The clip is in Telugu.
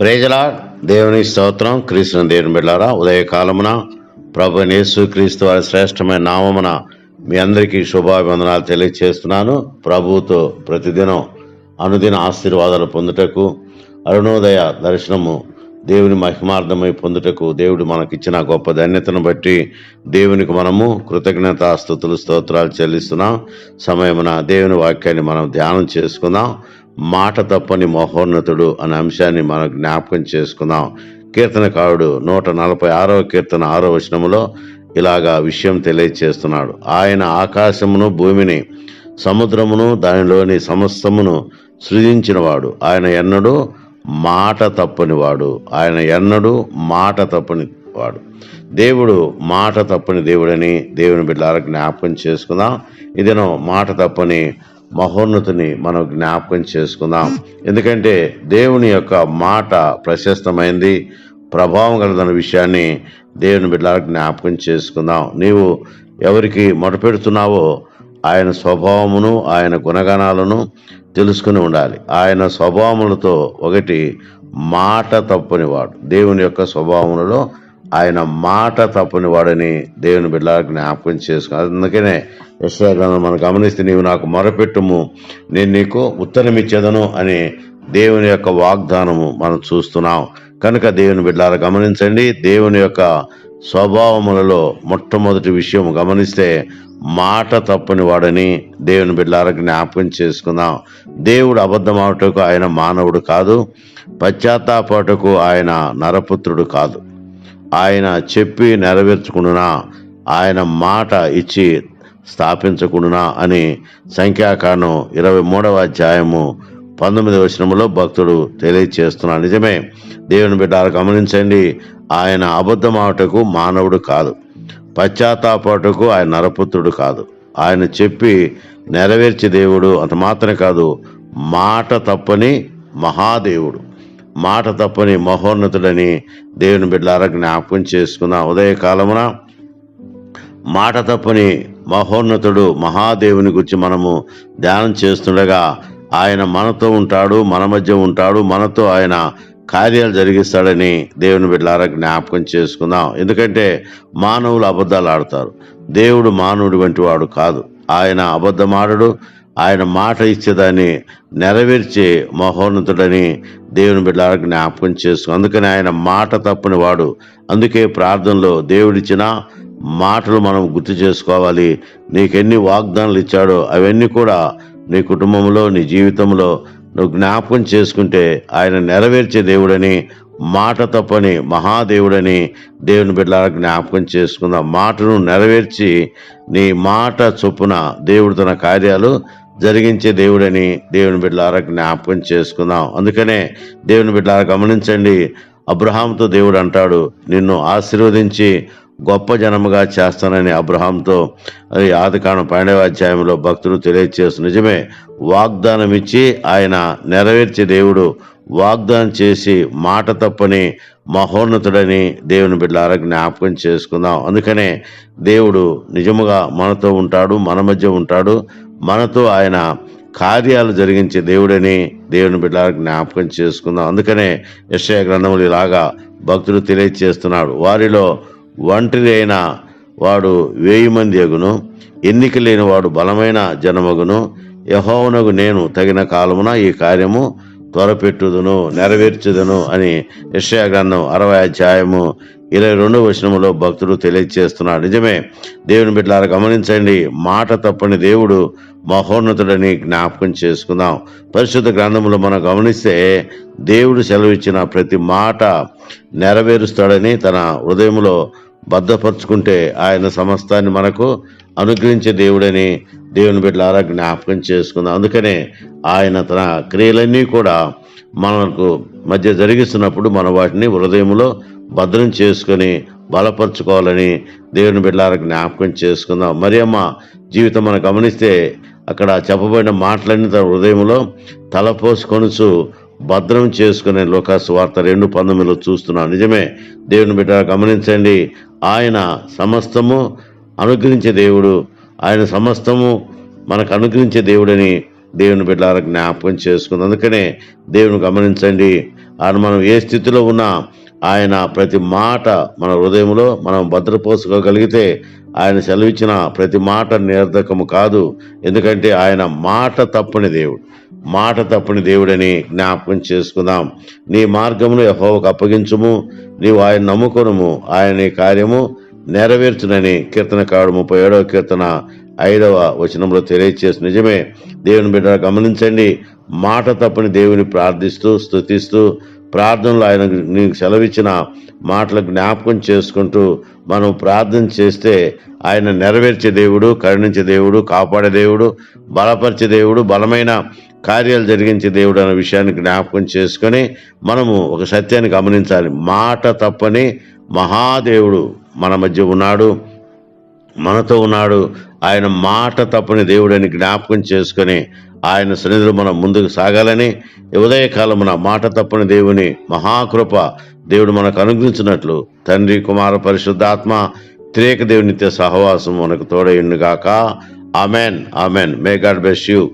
ప్రేజలా దేవుని స్తోత్రం. క్రీస్తుని దేవుని బిడ్డారా ఉదయకాలమున ప్రభు నేసు క్రీస్తు వారి శ్రేష్టమైన నామమున మీ అందరికీ శుభాభివందనాలు తెలియజేస్తున్నాను ప్రభువుతో ప్రతిదినం అనుదిన ఆశీర్వాదాలు పొందుటకు అరుణోదయ దర్శనము దేవుని మహిమార్థమై పొందుటకు దేవుడు మనకిచ్చిన గొప్ప ధన్యతను బట్టి దేవునికి మనము కృతజ్ఞత స్థుతులు స్తోత్రాలు చెల్లిస్తున్నాం. సమయమున దేవుని వాక్యాన్ని మనం ధ్యానం చేసుకుందాం. మాట తప్పని మహోన్నతుడు అనే అంశాన్ని మనం జ్ఞాపకం చేసుకుందాం. కీర్తనకారుడు నూట నలభై ఆరవ కీర్తన ఆరో వచనములో ఇలాగా విషయం తెలియచేస్తున్నాడు. ఆయన ఆకాశమును భూమిని సముద్రమును దానిలోని సమస్తమును సృజించినవాడు. ఆయన ఎన్నడూ మాట తప్పని వాడు. ఆయన ఎన్నడూ మాట తప్పని వాడు. దేవుడు మాట తప్పని దేవుడని దేవుని బిడ్డలకు జ్ఞాపకం చేసుకుందాం. ఇదేనో మాట తప్పని మహోన్నతిని మనం జ్ఞాపకం చేసుకుందాం. ఎందుకంటే దేవుని యొక్క మాట ప్రశస్తమైంది. ప్రభావం కలదన్న విషయాన్ని దేవుని బిడ్డలకు జ్ఞాపకం చేసుకుందాం. నీవు ఎవరికి మొదపెడుతున్నావో ఆయన స్వభావమును ఆయన గుణగణాలను తెలుసుకుని ఉండాలి. ఆయన స్వభావములతో ఒకటి మాట తప్పనివాడు. దేవుని యొక్క స్వభావములలో ఆయన మాట తప్పని వాడని దేవుని బిడ్డలకు జ్ఞాపకం చేసుకుని అందుకనే యశ్వగ్రంథం మనం గమనిస్తే నీవు నాకు మొరపెట్టుము నేను నీకు ఉత్తరమిచ్చేదను అని దేవుని యొక్క వాగ్దానము మనం చూస్తున్నాం. కనుక దేవుని బిడ్డలు గమనించండి దేవుని యొక్క స్వభావములలో మొట్టమొదటి విషయం గమనిస్తే మాట తప్పని వాడని దేవుని బిడ్డలకు జ్ఞాపకం చేసుకుందాం. దేవుడు అబద్ధమాటకు ఆయన మానవుడు కాదు పశ్చాత్తాపటకు ఆయన నరపుత్రుడు కాదు. ఆయన చెప్పి నెరవేర్చుకుండునా ఆయన మాట ఇచ్చి స్థాపించకుండునా అని సంఖ్యాకాండం ఇరవై మూడవ అధ్యాయము పంతొమ్మిది వచనంలో భక్తుడు తెలియచేస్తున్నాడు. నిజమే దేవుని బిడ్డలు గమనించండి ఆయన అబద్ధమాటకు మానవుడు కాదు. పశ్చాత్తాపాటకు ఆయన నరపుత్రుడు కాదు. ఆయన చెప్పి నెరవేర్చే దేవుడు అంత మాత్రమే కాదు మాట తప్పని మహాదేవుడు. మాట తప్పని మహోన్నతుడని దేవుని బిడ్డలారా జ్ఞాపకం చేసుకున్న ఉదయకాలమున మాట తప్పని మహోన్నతుడు మహాదేవుని గురించి మనము ధ్యానం చేస్తుండగా ఆయన మనతో ఉంటాడు మన మధ్య ఉంటాడు మనతో ఆయన కార్యాలు జరిగిస్తాడని దేవుని బిడ్డలారా జ్ఞాపకం చేసుకుందాం. ఎందుకంటే మానవులు అబద్ధాలు ఆడతారు. దేవుడు మానవుడు వంటి వాడు కాదు. ఆయన అబద్ధమాడడు ఆయన మాట ఇచ్చేదాన్ని నెరవేర్చే మహోన్నతుడని దేవుని బిడ్డలకు జ్ఞాపకం చేసుకు అందుకని ఆయన మాట తప్పని వాడు. అందుకే ప్రార్థనలో దేవుడిచ్చిన మాటలు మనం గుర్తు చేసుకోవాలి. నీకెన్ని వాగ్దానాలు ఇచ్చాడో అవన్నీ కూడా నీ కుటుంబంలో నీ జీవితంలో నువ్వు జ్ఞాపకం చేసుకుంటే ఆయన నెరవేర్చే దేవుడని మాట తప్పని మహాదేవుడని దేవుని బిడ్డలారా జ్ఞాపకం చేసుకుందాం. మాటను నెరవేర్చి నీ మాట చొప్పున దేవుడు తన కార్యాలు జరిగించే దేవుడని దేవుని బిడ్డలారా జ్ఞాపకం చేసుకుందాం. అందుకనే దేవుని బిడ్డలారా గమనించండి అబ్రహాంతో దేవుడు అంటాడు నిన్ను ఆశీర్వదించి గొప్ప జనముగా చేస్తానని అబ్రహాంతో అది ఆదికాండం పన్నెండవ అధ్యాయంలో భక్తులు తెలియచేస్తు నిజమే వాగ్దానం ఇచ్చి ఆయన నెరవేర్చే దేవుడు వాగ్దానం చేసి మాట తప్పని మహోన్నతుడని దేవుని బిడ్డలారా జ్ఞాపకం చేసుకుందాం. అందుకనే దేవుడు నిజముగా మనతో ఉంటాడు మన మధ్య ఉంటాడు. మనతో ఆయన కార్యాలు జరిగించే దేవుడని దేవుని బిడ్డలారా జ్ఞాపకం చేసుకుందాం. అందుకనే యశయ గ్రంథములు ఇలాగా భక్తులు తెలియచేస్తున్నాడు. వారిలో ఒంటరి అయిన వాడు వేయి మంది ఎగును ఎన్నిక లేని వాడు బలమైన జనమగును. యహోవనగు నేను తగిన కాలమున ఈ కార్యము త్వరపెట్టుదును నెరవేర్చుదును అని యశయ గ్రంథం అరవై అధ్యాయము ఇరవై రెండు వచనములో భక్తుడు తెలియజేస్తున్నాడు నిజమే దేవుని బిడ్డలారా గమనించండి మాట తప్పని దేవుడు మహోన్నతుడని జ్ఞాపకం చేసుకుందాం. పరిశుద్ధ గ్రంథములో మనం గమనిస్తే దేవుడు సెలవిచ్చిన ప్రతి మాట నెరవేరుస్తాడని తన హృదయంలో భద్రపరుచుకుంటే ఆయన సమస్తాన్ని మనకు అనుగ్రహించే దేవుడని దేవుని బిడ్డలారా జ్ఞాపకం చేసుకుందాం. అందుకనే ఆయన తన క్రియలన్నీ కూడా మనకు మధ్య జరిగిస్తున్నప్పుడు మన వాటిని హృదయంలో భద్రం చేసుకొని బలపరుచుకోవాలని దేవుని బిడ్డలారా జ్ఞాపకం చేసుకుందాం. మరి అమ్మ జీవితం మనం గమనిస్తే అక్కడ చెప్పబడిన మాటలన్నీ తన హృదయంలో తలపోసుకొనుచు భద్రం చేసుకునే లోకాసు వార్త రెండు పంతొమ్మిదిలో చూస్తున్నాం నిజమే దేవుని బిడ్డ గమనించండి ఆయన సమస్తము అనుగ్రహించే దేవుడు ఆయన సమస్తము మనకు అనుగ్రహించే దేవుడని దేవుని బిడ్డల జ్ఞాపకం చేసుకుంది. అందుకనే దేవుని గమనించండి ఆయన మనం ఏ స్థితిలో ఉన్నా ఆయన ప్రతి మాట మన హృదయంలో మనం భద్రపోసుకోగలిగితే ఆయన సెలవిచ్చిన ప్రతి మాట నిరర్ధకము కాదు. ఎందుకంటే ఆయన మాట తప్పని దేవుడు. మాట తప్పని దేవుడని జ్ఞాపకం చేసుకుందాం. నీ మార్గమును యహోవకు అప్పగించుము. నీవు ఆయన నమ్ముకొనుము. ఆయన ఈ కార్యము నెరవేర్చునని కీర్తనకారుడు ముప్పై ఏడవ కీర్తన ఐదవ వచనంలో తెలియచేసి నిజమే. దేవుని బిడ్డ గమనించండి. మాట తప్పని దేవుని ప్రార్థిస్తూ స్తుతిస్తూ ప్రార్థనలో ఆయన నీకు సెలవిచ్చిన మాటలు జ్ఞాపకం చేసుకుంటూ మనం ప్రార్థన చేస్తే ఆయన నెరవేర్చే దేవుడు కరుణించే దేవుడు కాపాడే దేవుడు బలపరిచే దేవుడు బలమైన కార్యాలు జరిగించే దేవుడు అనే విషయాన్ని జ్ఞాపకం చేసుకొని మనము ఒక సత్యాన్ని గమనించాలి. మాట తప్పని మహాదేవుడు మన మధ్య ఉన్నాడు మనతో ఉన్నాడు. ఆయన మాట తప్పని దేవుడని జ్ఞాపకం చేసుకొని ఆయన సన్నిధిలో మనం ముందుకు సాగాలని ఈ ఉదయకాలమున మాట తప్పని దేవుని మహాకృప దేవుడు మనకు అనుగ్రహించినట్లు తండ్రి కుమార పరిశుద్ధాత్మ త్రేక దేవునిత్య సహవాసం మనకు తోడయుండుగాక. Amen amen. May God bless you